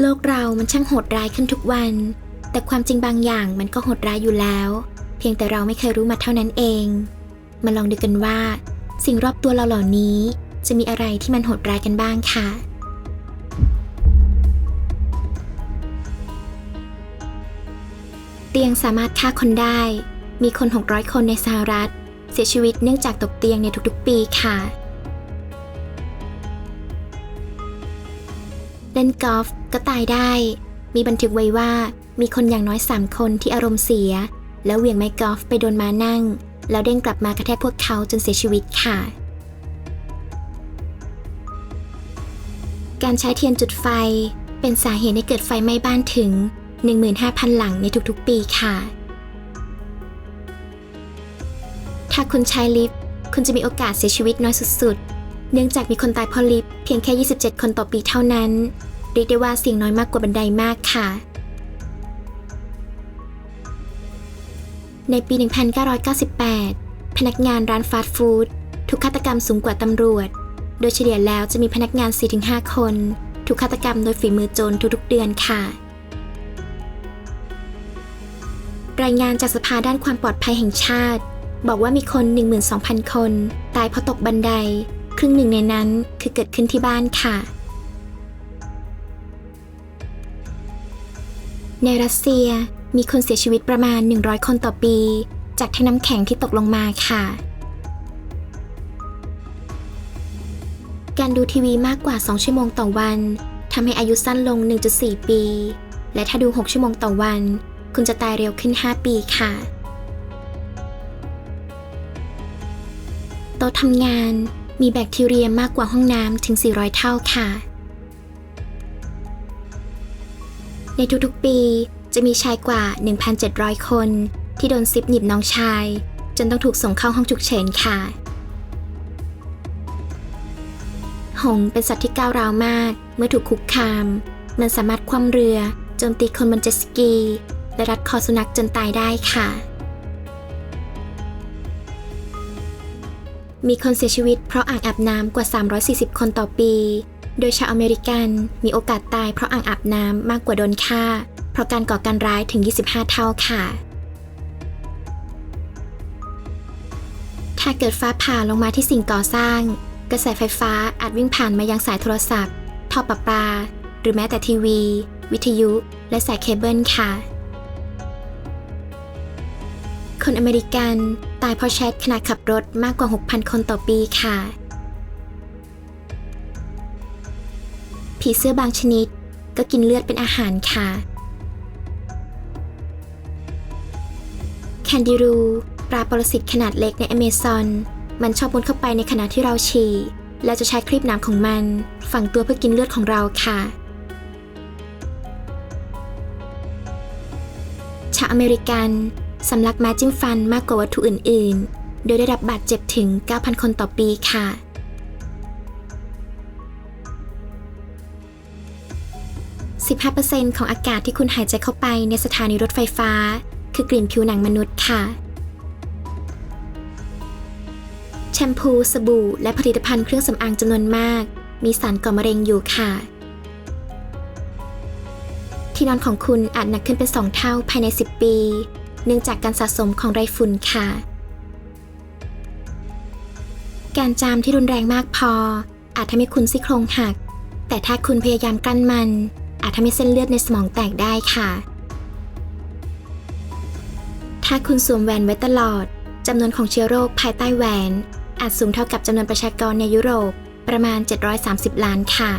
โลกเรามันช่างโหดร้ายขึ้นทุกวัน แต่ความจริงบางอย่างมันก็โหดร้ายอยู่แล้ว เพียงแต่เราไม่เคยรู้มาเท่านั้นเอง มาลองดูกันว่า สิ่งรอบตัวเราเหล่านี้ จะมีอะไรที่มันโหดร้ายกันบ้างค่ะ เตียงสามารถฆ่าคนได้ มีคน 600 คนในสหรัฐ เสียชีวิตเนื่องจากตกเตียงในทุกๆ ปีค่ะ เล่นกอล์ฟก็ตายได้ มีบันทึกไว้ว่ามีคนอย่างน้อย 3 คนที่อารมณ์เสีย แล้วเหวี่ยงไม้กอล์ฟไปโดนม้านั่ง แล้วเด้งกลับมากระแทกพวกเขาจนเสียชีวิตค่ะ การใช้เทียนจุดไฟ เป็นสาเหตุให้เกิดไฟไหม้บ้านถึง 15,000 หลังในทุกๆ ปีค่ะ ถ้าคุณใช้ลิฟต์คุณจะมีโอกาสเสียชีวิตน้อยสุดๆ เนื่องจากมีคนตายเพราะลิฟต์เพียงแค่ 27 คนต่อปีเท่านั้นเรียกได้ว่าเสี่ยงน้อยมากกว่าบันไดมากค่ะ ในปี 1998 พนักงานร้านฟาสต์ฟู้ดถูกฆาตกรรมสูงกว่าตำรวจ โดยเฉลี่ยแล้วจะมีพนักงาน 4-5 คน ถูกฆาตกรรมโดยฝีมือโจรทุกๆเดือนค่ะ รายงานจากสภาด้านความปลอดภัยแห่งชาติ บอกว่ามีคน 12,000 คน ตายเพราะตกบันได ครึ่งหนึ่งในนั้นคือเกิดขึ้นที่บ้านค่ะ ในรัสเซียมีคนเสียชีวิตประมาณ 100 คนต่อปี จากแท่งน้ำแข็งที่ตกลงมาค่ะ การดูทีวีมากกว่า 2 ชั่วโมงต่อวันทำให้อายุสั้นลง 1.4 ปี และถ้าดู 6 ชั่วโมงต่อวัน คุณจะตายเร็วขึ้น 5 ปีค่ะโต๊ะทำงาน มีแบคทีเรียมากกว่าห้องน้ำถึง 400 เท่าค่ะ ในทุกๆ ปีจะมีชายกว่า 1,700 คน ที่โดนซิปหนีบน้องชาย จนต้องถูกส่งเข้าห้องฉุกเฉินค่ะ หงเป็นสัตว์ที่ก้าวร้าวมากเมื่อถูกคุกคาม มันสามารถคว่ำเรือโจมตีคนบนเจ็ตสกี และรัดคอสุนัขจนตายได้ค่ะ มีคนเสียชีวิตเพราะอ่างอาบน้ำกว่า 340 คนต่อปี โดยชาวอเมริกันมีโอกาสตายเพราะอ่างอาบน้ำมากกว่าโดนฆ่า เพราะการก่อการร้ายถึง 25 เท่าค่ะ ถ้าเกิดฟ้าผ่าลงมาที่สิ่งก่อสร้าง กระแสไฟฟ้าอาจวิ่งผ่านมายังสายโทรศัพท์ท่อประปา หรือแม้แต่ทีวี วิทยุ และสายเคเบิลค่ะ คนอเมริกัน ตายเพราะแชทขณะขับรถมากกว่า 6,000 คนต่อปีค่ะ ผีเสื้อบางชนิดก็กินเลือดเป็นอาหารค่ะ แคนดิรู ปลาปรสิตขนาดเล็กในอเมซอน มันชอบมุดเข้าไปในขณะที่เราฉี่ แล้วจะใช้ครีบน้ำของมัน ฝังตัวเพื่อกินเลือดของเราค่ะชาวอเมริกัน สำลักไม้จิ้มฟันมากกว่าวัตถุอื่น ๆ โดยได้รับบาดเจ็บถึง 9,000 คนต่อปีค่ะ 15%ของอากาศที่คุณหายใจเข้าไปในสถานีรถไฟฟ้า คือกลิ่นผิวหนังมนุษย์ค่ะ แชมพู สบู่ และผลิตภัณฑ์เครื่องสำอางจำนวนมาก มีสารก่อมะเร็งอยู่ค่ะ ที่นอนของคุณอาจหนักขึ้นเป็น 2 เท่าภายใน 10 ปี เนื่องจากการสะสมของไรฝุ่นค่ะ การจามที่รุนแรงมากพอ อาจทำให้คุณซี่โครงหัก แต่ถ้าคุณพยายามกลั้นมัน อาจทำให้เส้นเลือดในสมองแตกได้ค่ะ ถ้าคุณสวมแหวนไว้ตลอดจำนวนของเชื้อโรคภายใต้แหวน อาจสูงเท่ากับจำนวนประชากรในยุโรปประมาณ 730 ล้านค่ะ